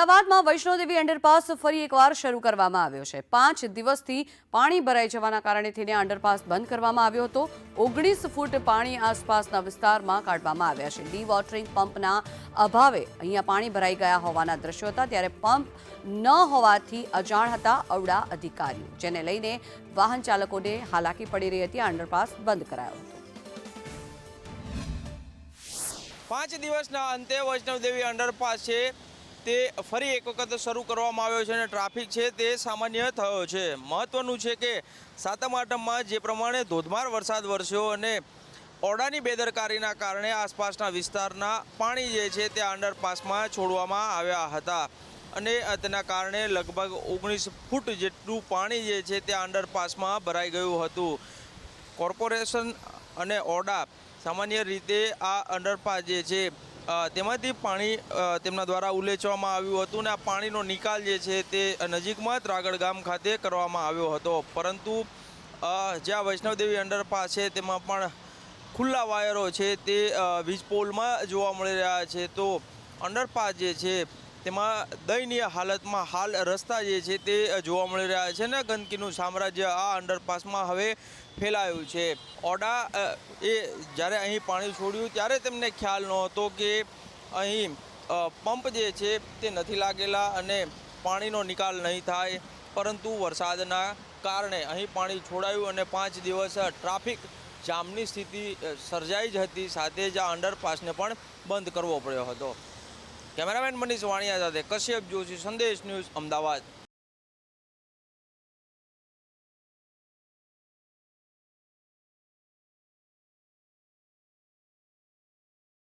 અમદાવાદમાં વૈષ્ણોદેવી અંડરપાસ ફરી એકવાર શરૂ કરવામાં આવ્યો છે. પાંચ દિવસથી પાણી ભરાઈ જવાના કારણે થઈને અંડરપાસ બંધ કરવામાં આવ્યો હતો. ઓગણીસ ફૂટ પાણી આસપાસના વિસ્તારમાં કાઢવામાં આવ્યા છે. ડી વોટરિંગ પંપના અભાવે અહીંયા પાણી ભરાઈ ગયા હોવાના દ્રશ્યો હતા. ત્યારે પંપ ન હોવાથી અજાણ હતા અવડા અધિકારીઓ, જેને લઈને વાહન ચાલકોને હાલાકી પડી રહી હતી. અંડરપાસ બંધ કરાયો હતો. પાંચ દિવસના અંતે વૈષ્ણવદેવી અંડરપાસ છે. તે ફરી એક વખત શરૂ કરવામાં આવ્યો છે અને ટ્રાફિક છે તે સામાન્ય થયો છે. મહત્ત્વનું છે કે સાતમ આઠમમાં જે પ્રમાણે ધોધમાર વરસાદ વરસ્યો અને ઓરડાની બેદરકારીના કારણે આસપાસના વિસ્તારના પાણી જે છે તે અંડરપાસમાં છોડવામાં આવ્યા હતા અને તેના કારણે લગભગ ઓગણીસ ફૂટ જેટલું પાણી જે છે તે અંડરપાસમાં ભરાઈ ગયું હતું. કોર્પોરેશન અને ઓરડા સામાન્ય રીતે આ અંડરપાસ જે છે તેમાંથી પાણી તેમના દ્વારા ઉલેચવામાં આવ્યું હતું અને આ પાણીનો નિકાલ જે છે તે નજીકમાં ત્રાગડ ગામ ખાતે કરવામાં આવ્યો હતો. પરંતુ જ્યાં વૈષ્ણવદેવી અંડરપાસ છે તેમાં પણ ખુલ્લા વાયરો છે તે વીજ પોલમાં જોવા મળી રહ્યા છે. તો અંડરપાસ જે છે તેમાં દયનીય હાલતમાં હાલ રસ્તા જે છે તે જોવા મળી રહ્યા છે ને ગંદકીનું સામ્રાજ્ય આ અંડરપાસમાં હવે ફેલાયું છે. ઓડા એ જ્યારે અહીં પાણી છોડ્યું ત્યારે તેમને ખ્યાલ નહોતો કે અહીં પંપ જે છે તે નથી લાગેલા અને પાણીનો નિકાલ નહીં થાય. પરંતુ વરસાદના કારણે અહીં પાણી છોડાયું અને પાંચ દિવસ ટ્રાફિક જામની સ્થિતિ સર્જાઈ જ હતી. સાથે જ આ અંડરપાસને પણ બંધ કરવો પડ્યો હતો. કેમેરામેન મનીષ વાણિયા સાથે કશ્યપ જોશી સંદેશ ન્યૂઝ અમદાવાદ.